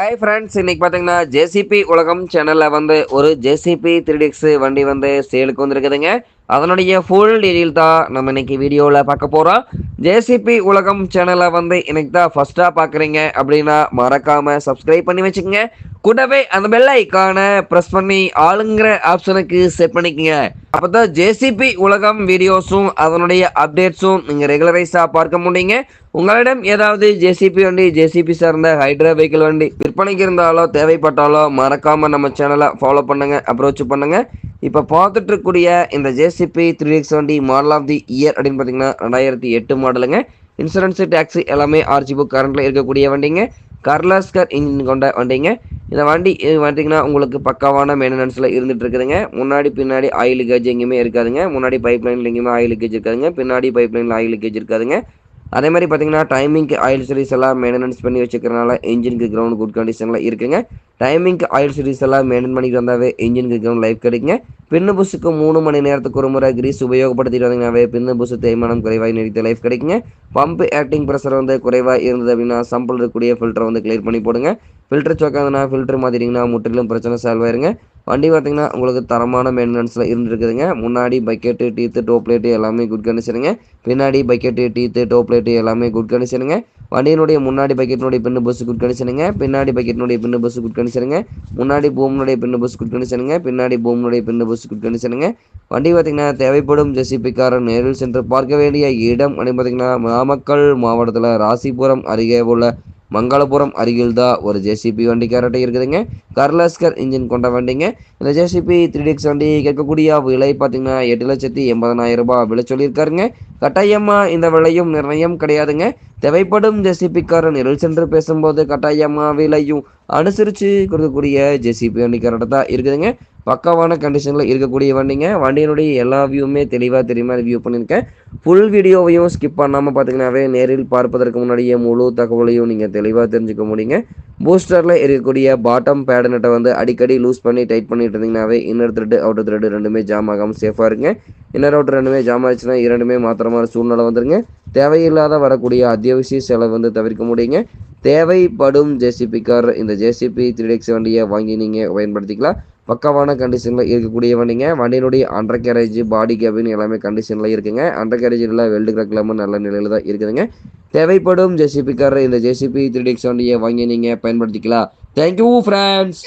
Hi friends இன்னைக்கு பார்த்தீங்கன்னா JCB உலகம் சேனலில் வந்து ஒரு ஜேசிபி த்ரீ டிக்ஸ் வண்டி வந்து சேலுக்கு வந்துருக்குதுங்க. அதனுடைய ஃபுல் டீடெயில் தான் நம்ம இன்னைக்கு வீடியோவில் பார்க்க போகிறோம் ஜேசிபி உலகம் சேனலை வந்து இன்னைக்கு தான் ஃபஸ்ட்டாக பார்க்குறீங்க அப்படின்னா மறக்காமல் சப்ஸ்கிரைப் பண்ணி வச்சுக்கோங்க. கூடவே அந்த பெல் ஐக்கானை ப்ரெஸ் பண்ணி ஆளுங்கிற ஆப்ஷனுக்கு செட் பண்ணிக்கோங்க. அப்போ தான் ஜேசிபி உலகம் வீடியோஸும் அதனுடைய அப்டேட்ஸும் நீங்கள் ரெகுலரைஸாக பார்க்க முடியுங்க. உங்களிடம் ஏதாவது ஜேசிபி வண்டி ஜேசிபி சார்ந்த ஹைட்ரா வெஹிக்கிள் வண்டி விற்பனைக்கு இருந்தாலோ தேவைப்பட்டாலோ மறக்காமல் நம்ம சேனலை ஃபாலோ பண்ணுங்க அப்ரோச் பண்ணுங்கள் இப்போ பார்த்துட்டு இருக்கக்கூடிய இந்த ஜேசிபி த்ரீ எக்ஸ் வண்டி மாடல் ஆஃப் தி இயர் அப்படின்னு பார்த்தீங்கன்னா ரெண்டாயிரத்தி எட்டு மாடலுங்க இன்சூரன்ஸ் டேக்ஸ் எல்லாமே ஆர்ஜி புக் இருக்கக்கூடிய வண்டிங்க. கர்லாஸ்கர் இன்ஜின் கொண்ட வண்டிங்க. இந்த வண்டி இது பார்த்தீங்கன்னா உங்களுக்கு பக்காவான மெயின்டெனன்ஸில் இருந்துட்டு இருக்குதுங்க முன்னாடி பின்னாடி ஆயில் கேஜ் எங்கேயுமே இருக்காதுங்க. முன்னாடி பைப் லைனில் எங்கேயுமே ஆயில் கேஜ் இருக்காதுங்க. பின்னாடி பைப் லைனில் ஆயில் கேஜ் இருக்காதுங்க. அதே மாதிரி பார்த்தீங்கன்னா டைமிங்க்கு ஆயில் சீரிஸ் எல்லாம் மெயின்டெனன்ஸ் பண்ணி வச்சுக்கிறனால இன்ஜினுக்கு கிரவுண்ட் குட் கண்டிஷனில் இருக்குங்க. டைமிங்க்கு ஆயில் சர்வீஸ் எல்லாம் மெயின்டைன் பண்ணிட்டு வந்தாவே இன்ஜினுக்கு கிரவுண்ட் லைஃப் கிடைக்குங்க. பின்னு புஸுக்கு மூணு மணி நேரத்துக்கு ஒரு முறை கிரீஸ் உபயோகப்படுத்திட்டு வந்தீங்கன்னாவே பின்னு புஸ் தேய்மானம் குறைவாக நீடித்த லைஃப் கிடைக்குங்க. பம்ப் ஆக்டிங் ப்ரெஷர் வந்து குறைவாக இருந்தது அப்படின்னா சம்பிள் இருக்கக்கூடிய ஃபில்டரை வந்து கிளியர் பண்ணி போடுங்க. ஃபில்டர் சோக்காதுன்னா ஃபில்டர் மாற்றிட்டிங்கன்னா முற்றிலும் பிரச்சனை சால்வ் ஆயிருங்க. வண்டி பார்த்தீங்கன்னா உங்களுக்கு தரமான மெயின்டெனன்ஸில் இருந்துருக்குதுங்க. முன்னாடி பக்கெட்டு டீத்து டோ பிளேட்டு எல்லாமே குட் கண்டிஷனுங்க பின்னாடி பக்கெட்டு டீத்து டோ பிளேட்டு எல்லாமே குட் கண்டிஷனுங்க வண்டியினுடைய முன்னாடி பக்கெட்டினுடைய பின்னு பஸ் குட் கண்டிஷனுங்க பின்னாடி பக்கெட்டினுடைய பின்னு பஸ் குட் கண்டிஷனுங்க முன்னாடி பூமினுடைய பின்னு பஸ் குட் கண்டிஷனுங்க பின்னாடி பூமினுடைய பின்னு பஸ் குட் கண்டிஷனுங்க வண்டி பார்த்திங்கன்னா தேவைப்படும் ஜெசிபிக்காரன் நேரில் சென்று பார்க்க வேண்டிய இடம் அப்படின்னு பார்த்தீங்கன்னா நாமக்கல் மாவட்டத்தில் ராசிபுரம் அருகே உள்ள மங்களபுரம் அருகில் தான் ஒரு ஜேசிபி வண்டி கேரட்டை இருக்குதுங்க. கர்லாஸ்கர் இன்ஜின் கொண்ட வண்டிங்க. இந்த ஜேசிபி த்ரீ டிக்ஸ் வண்டி கேட்கக்கூடிய விலை பார்த்தீங்கன்னா எட்டு லட்சத்தி எண்பதனாயிரம் ரூபாய் விலை சொல்லியிருக்காருங்க. கட்டாயமாக இந்த விலையும் நிர்ணயம் கிடையாதுங்க. தேவைப்படும் ஜேசிபிக்காரன் நிரல் சென்று பேசும்போது கட்டாயமா விலையும் அனுசரித்து கொடுக்கக்கூடிய ஜேசிபி வண்டி தான் இருக்குதுங்க. பக்காவான கண்டிஷனில் இருக்கக்கூடிய வண்டிங்க. வண்டியினுடைய எல்லா வியூவுமே தெளிவாக தெரியுமா? வியூ பண்ணியிருக்கேன். ஃபுல் வீடியோவையும் ஸ்கிப் பண்ணாமல் பார்த்தீங்கன்னாவே நேரில் பார்ப்பதற்கு முன்னாடியே முழு தகவலையும் நீங்கள் தெளிவாக தெரிஞ்சுக்க முடியுங்க. பூஸ்டரில் இருக்கக்கூடிய பாட்டம் பேடு நட்டை வந்து அடிக்கடி லூஸ் பண்ணி டைட் பண்ணிட்டு இருந்தீங்கன்னாவே இன்னர் த்ரெட்டு அவுட்டர் த்ரெட்டு ரெண்டுமே ஜாம் ஆகாமல் சேஃபாக இருங்க. இன்னர் அவுட்டர் ரெண்டுமே ஜாம் ஆச்சுன்னா இரண்டுமே மாத்திரமான சூழ்நிலை வந்துருங்க. தேவையில்லாத வரக்கூடிய அத்தியாவசிய செலவு வந்து தவிர்க்க முடியுங்க. தேவைப்படும் ஜேசிபி கார் இந்த ஜேசிபி த்ரீ டெக்ஸ் வண்டியை வாங்கி நீங்கள் பயன்படுத்திக்கலாம். பக்கமான கண்டிஷனில் இருக்கக்கூடிய வண்டிங்க வண்டியினுடைய அண்டர் கேரேஜ் பாடி கேபின் எல்லாமே கண்டிஷனில் இருக்குங்க. அண்டர் கேரேஜ் இல்லை வெல்டு கிரக்லாமல் நல்ல நிலையில் தான் இருக்குதுங்க. தேவைப்படும் ஜேசிபி கார் இந்த ஜேசிபி த்ரீ டெக்ஸ் வண்டியை வாங்கி நீங்கள் பயன்படுத்திக்கலாம். Thank you friends